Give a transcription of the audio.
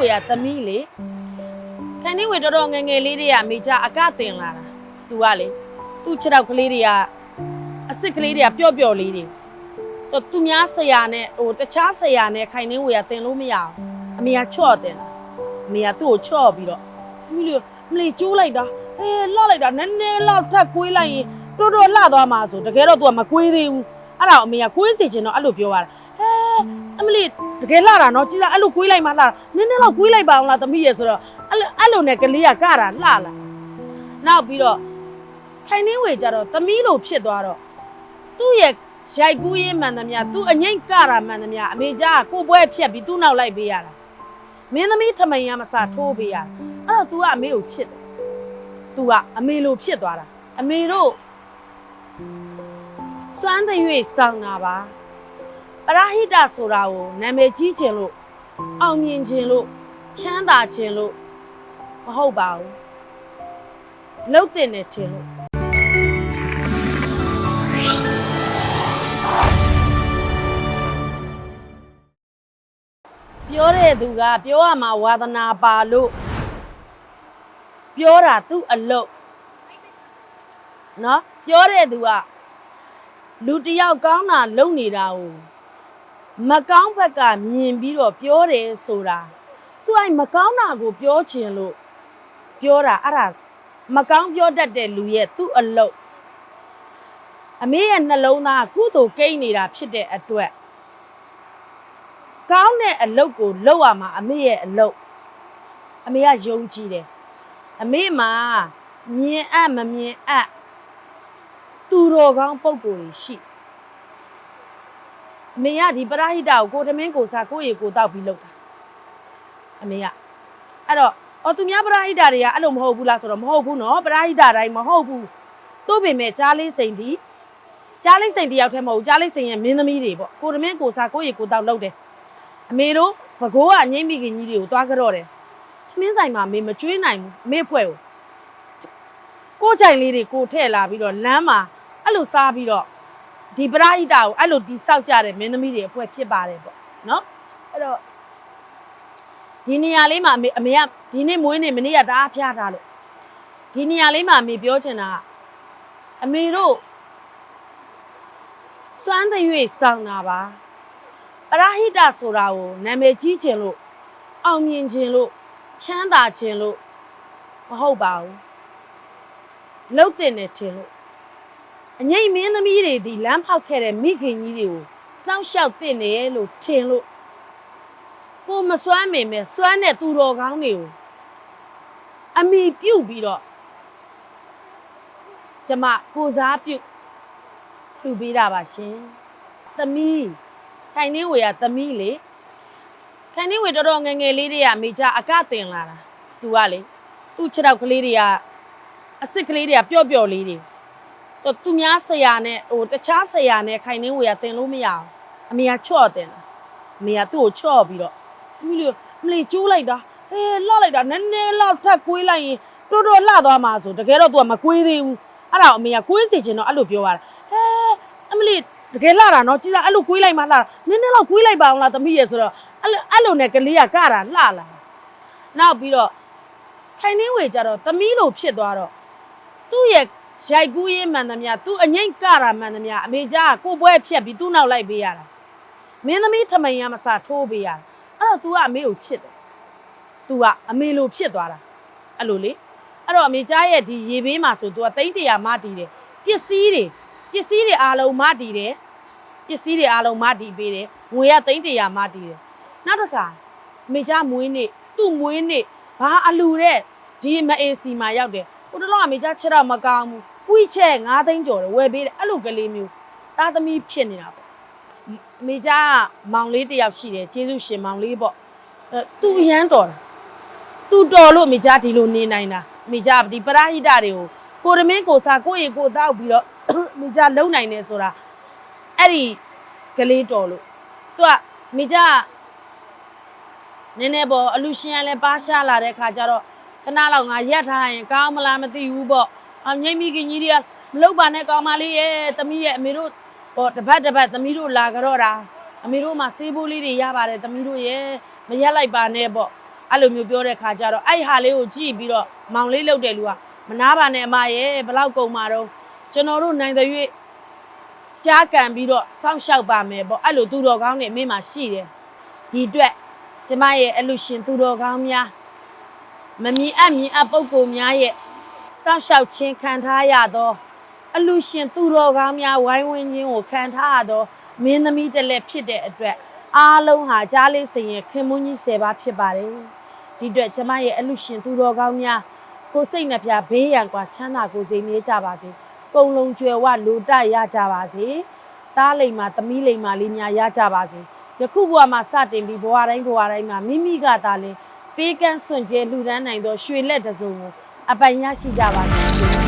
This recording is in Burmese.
ဝေကသမီးလေခိုင်နှင်းဝေတော်တော်ငယ်ငယ်လေးတွေကမိကြအကတင်လာတာသူကလေသူ့ခြေထောက်ကလေးတွေကအစ်စ်ကလေးတွေကပျော့ပျော့လေးတွေတော့သူများဆရာနဲ့ဟိုတခြားဆရာနဲ့ခိုင်နှင်းဝေကတင်လို့မရအောင်အမေကချော့တင်တာအမေကသူ့ကိုချော့ပြီးတော့မလီမလီကျိုးလိုက်တာဟဲလှလိုက်တာနည်းနည်းလောက်ထပ်ကွေးလိုက်ရင်တော်တော်လှသွားမှာဆိုတကယ်တော့ तू ကမကွေးသေးဘူးအဲ့ဒါအမေကကွေးစီချင်တော့အဲ့လိုပြောရတာဟဲ အမလီတကယ်လှတာနော်ကြည်စားအဲ့လိုကွေးလိုက်မှလှတာနည်းနည်းလောက်ကွေးလိုက်ပါအောင်လားသမီးရဲ့ဆိုတော့အဲ့လိုအဲ့လိုနဲ့ကလေးကကတာလှလာနောက်ပြီးတော့ခိုင်နှင်းဝေကြတော့သမီးလိုဖြစ်သွားတော့သူ့ရဲ့ရိုက်ကူးရေးမှန်သမျှသူ့အငိမ့်ကတာမှန်သမျှအမေကြားကကိုပွဲဖြတ်ပြီးသူ့နောက်လိုက်ပေးရတာမင်းသမီးထမိန်ရမစထိုးပေးရတာအဲ့တော့ तू ကအမေကိုချစ်တယ် तू ကအမေလိုဖြစ်သွားတာအမေတို့စွမ်းတဲ့၍စောင်းတာပါ ပရဟိတဆိုတာကိုနာမည်ကြီးခြင်းလို့အောင်မြင်ခြင်းလို့ချမ်းသာခြင်းလို့မဟုတ်ပါဘူးလှုပ်တင်တယ်ခြင်းလို့ပြောတဲ့သူကပြောရမှာဝါသနာပါလို့ပြောတာသူ့အလုပ်နော်ပြောတဲ့သူကလူတစ်ယောက်ကောင်းတာလုပ်နေတာကို မကောင်းဘက်ကမြင်ပြီးတော့ပြောတယ်ဆိုတာသူအဲ့မကောင်းတာကိုပြောချင်လို့ပြောတာအဲ့ဒါမကောင်းပြောတတ်တဲ့လူရဲ့သူ့အလုပ်အမေရဲ့နှလုံးသားကကုသိုလ်ကိန်းနေတာဖြစ်တဲ့အတွက်ကောင်းတဲ့အလုပ်ကိုလုပ်ရမှာအမေရဲ့အလုပ်အမေကယုံကြည်တယ်အမေမှာမြင်အပ်မမြင်အပ်သူတော်ကောင်းပုံကိုယ်ကြီးရှိ အမေကဒီပရဟိတကိုကိုတမင်းကိုစားကိုရီကိုတောက်ပြီးလုပ်တာအမေကအဲ့တော့အော်သူများပရဟိတတွေကအဲ့လိုမဟုတ်ဘူးလားဆိုတော့မဟုတ်ဘူးနော်ပရဟိတတိုင်းမဟုတ်ဘူးသူ့ပင်မဲ့ကြားလေးစိန်ဒီကြားလေးစိန်တယောက်တည်းမဟုတ်ဘူးကြားလေးစိန်ရဲ့မင်းသမီးတွေပေါ့ကိုတမင်းကိုစားကိုရီကိုတောက်လုပ်တယ်အမေတို့ဘကိုးကငိမ့်မိခင်ကြီးတွေကိုတွားကြတော့တယ်သမင်းဆိုင်မှာအမေမကျွေးနိုင်ဘူးအမေဖွဲ့ကိုကိုယ်ကြိုင်လေးတွေကိုထည့်လာပြီးတော့လမ်းမှာအဲ့လိုစားပြီးတော့ ဒီပရဟိတကိုအဲ့လိုဒီဆောက်ကြတဲ့မင်းသမီးတွေအဖွဲဖြစ်ပါတယ်ပေါ့နော်အဲ့တော့ဒီနေရာလေးမှာအမေအမေကဒီနေ့မွေးနေ့မနေ့ကတအားဖျားထားလို့ဒီနေရာလေးမှာအမေပြောချင်တာကအမေတို့စွမ်းတဲ့၍စောင်းတာပါပရဟိတဆိုတာကိုနာမည်ကြီးခြင်းလို့အောင်မြင်ခြင်းလို့ချမ်းသာခြင်းလို့မဟုတ်ပါဘူးလှုပ်တင်နေခြင်းလို့ အငိမ့်မင်းသမီးတွေဒီလမ်းဖောက်ခဲ့တဲ့မိခင်ကြီးတွေကိုစောင့်ရှောက်တင်တယ်လို့ထင်လို့ကိုမစွမ်းမင်ပဲစွမ်းတဲ့သူတော်ကောင်းတွေကိုအမိပြုတ်ပြီးတော့ကျမကိုစားပြုတ်လှူပေးတာပါရှင်သမီးခိုင်နှင်းဝေကသမီးလေခိုင်နှင်းဝေတော်တော်ငယ်ငယ်လေးတွေကမိကြအကတင်လာတာသူကလေသူ့ခြေထောက်ကလေးတွေကအစ်စ်ကလေးတွေကပျော့ပျော့လေးတွေတော့ သူများဆရာနဲ့ဟိုတခြားဆရာနဲ့ခိုင်နှင်းဝေကတင်လို့မရအောင်အမေကချော့တင်တာအမေကသူ့ကိုချော့ပြီးတော့မလီမလီကျိုးလိုက်တာဟဲလှလိုက်တာနည်းနည်းလောက်ထပ်ကွေးလိုက်ရင်တော်တော်လှသွားမှာဆိုတကယ်တော့ तू ကမကွေးသေးဘူးအဲ့ဒါအမေကကွေးစီချင်တော့အဲ့လိုပြောရတာဟဲအမလီတကယ်လှတာနော်ကြည်စားအဲ့လိုကွေးလိုက်မှလှတာနည်းနည်းလောက်ကွေးလိုက်ပါအောင်လားသမီးရဲ့ဆိုတော့အဲ့လိုအဲ့လိုနဲ့ကလေးကကတာလှလာနောက်ပြီးတော့ခိုင်နှင်းဝေကြတော့သမီးလိုဖြစ်သွားတော့သူ့ရဲ့ ရိုက်ကူးရေးမှန်သမျှသူ့အငိမ့်ကတာမှန်သမျှအမေကြားကကိုပွဲဖြတ်ပြီးသူ့နောက်လိုက်ပေးရတာမင်းသမီးထမိန်ရမစထိုးပေးရတာအဲ့တော့ तू ကအမေကိုချစ်တယ် तू ကအမေလိုဖြစ်သွားတာအဲ့လိုလေအဲ့တော့အမေကြားရဲ့ဒီရေဘေးမှာဆို तू ကတိတ်တရာမတည်တယ်ပစ္စည်းတွေပစ္စည်းတွေအားလုံးမတည်တယ်ပစ္စည်းတွေအားလုံးမတည်ပေးတယ်ငွေရတိတ်တရာမတည်တယ်နောက်တစ်ခါအမေကြားမွေးနေ့သူ့မွေးနေ့ဘာအလူတဲ့ဒီမအေစီမှာရောက်တယ် ဟို တလောကမိသားချက်တော့မကောင်းဘူး။ကွီးချက်9သိန်းကျော်တယ်ဝယ်ပေးတယ်အဲ့လိုကလေးမျိုးသားသမီးဖြစ်နေတာပေါ့။မိသားကမောင်လေးတစ်ယောက်ရှိတယ်ကျေးဇူးရှင်မောင်လေးပေါ့။အဲသူအရန်တော်တာ။ तू တော်လို့မိသားဒီလိုနေနိုင်တာ။မိသားဒီပရဟိတတွေကိုကိုရမင်းကိုစားကိုရီကိုတောက်ပြီးတော့မိသားလုံနိုင်နေဆိုတာအဲ့ဒီကလေးတော်လို့။ तू ကမိသားနည်းနည်းပေါ့အလူရှင်ကလည်းပါရှားလာတဲ့ခါကျတော့ ခဏလောက်ငါရက်ထားရင်ကောင်းမလားမသိဘူးပေါ့အမြိတ်မိခင်ကြီးတွေကမလုပ်ပါနဲ့ကောင်းမလေးရဲ့သမီးရဲ့အမေတို့ဟောတပတ်တပတ်သမီးတို့လာကြတော့တာအမေတို့မှဆေးဘိုးလေးတွေရပါတယ်သမီးတို့ရဲ့မရက်လိုက်ပါနဲ့ပေါ့အဲ့လိုမျိုးပြောတဲ့ခါကျတော့အဲ့ဟာလေးကိုကြည့်ပြီးတော့မောင်လေးလှုပ်တဲ့လူကမနာပါနဲ့အမရဲ့ဘလောက်ကုန်မှာတော့ကျွန်တော်တို့နိုင်တဲ့၍ကြားကန်ပြီးတော့စောင့်ရှောက်ပါမယ်ပေါ့အဲ့လိုသူတော်ကောင်းတွေမင်းမှာရှိတယ်ဒီအတွက်ကျမရဲ့အလူရှင်သူတော်ကောင်းများ မမြင်အပ်မြင်အပ်ပုဂ္ဂိုလ်များရဲ့စောင့်ရှောက်ခြင်းခံထားရသောအလူရှင်သူတော်ကောင်းများဝိုင်းဝန်းခြင်းကိုခံထားရသောမင်းသမီးတစ်လက်ဖြစ်တဲ့အတွက်အားလုံးဟာကြားလေးစင်ရဲ့ခင်မွန်းကြီး၁၀ပါးဖြစ်ပါတယ်။ဒီအတွက်ကျမရဲ့အလူရှင်သူတော်ကောင်းများကိုစိတ်နှပြဘေးရန်ကွာချမ်းသာကိုယ်စိတ်မြဲကြပါစေ။ကုံလုံးကျွယ်ဝလူတရကြပါစေ။တားလိမ်မာသမီးလိမ်မာလေးများရကြပါစေ။ယခုဘဝမှာစတင်ပြီးဘဝတိုင်းဘဝတိုင်းမှာမိမိကသာလင် ပေးကမ်းစွန့်ကြဲလူဒန်းနိုင်သောရွှေလက်တစ်စုံကိုအပိုင်ရရှိကြပါစေ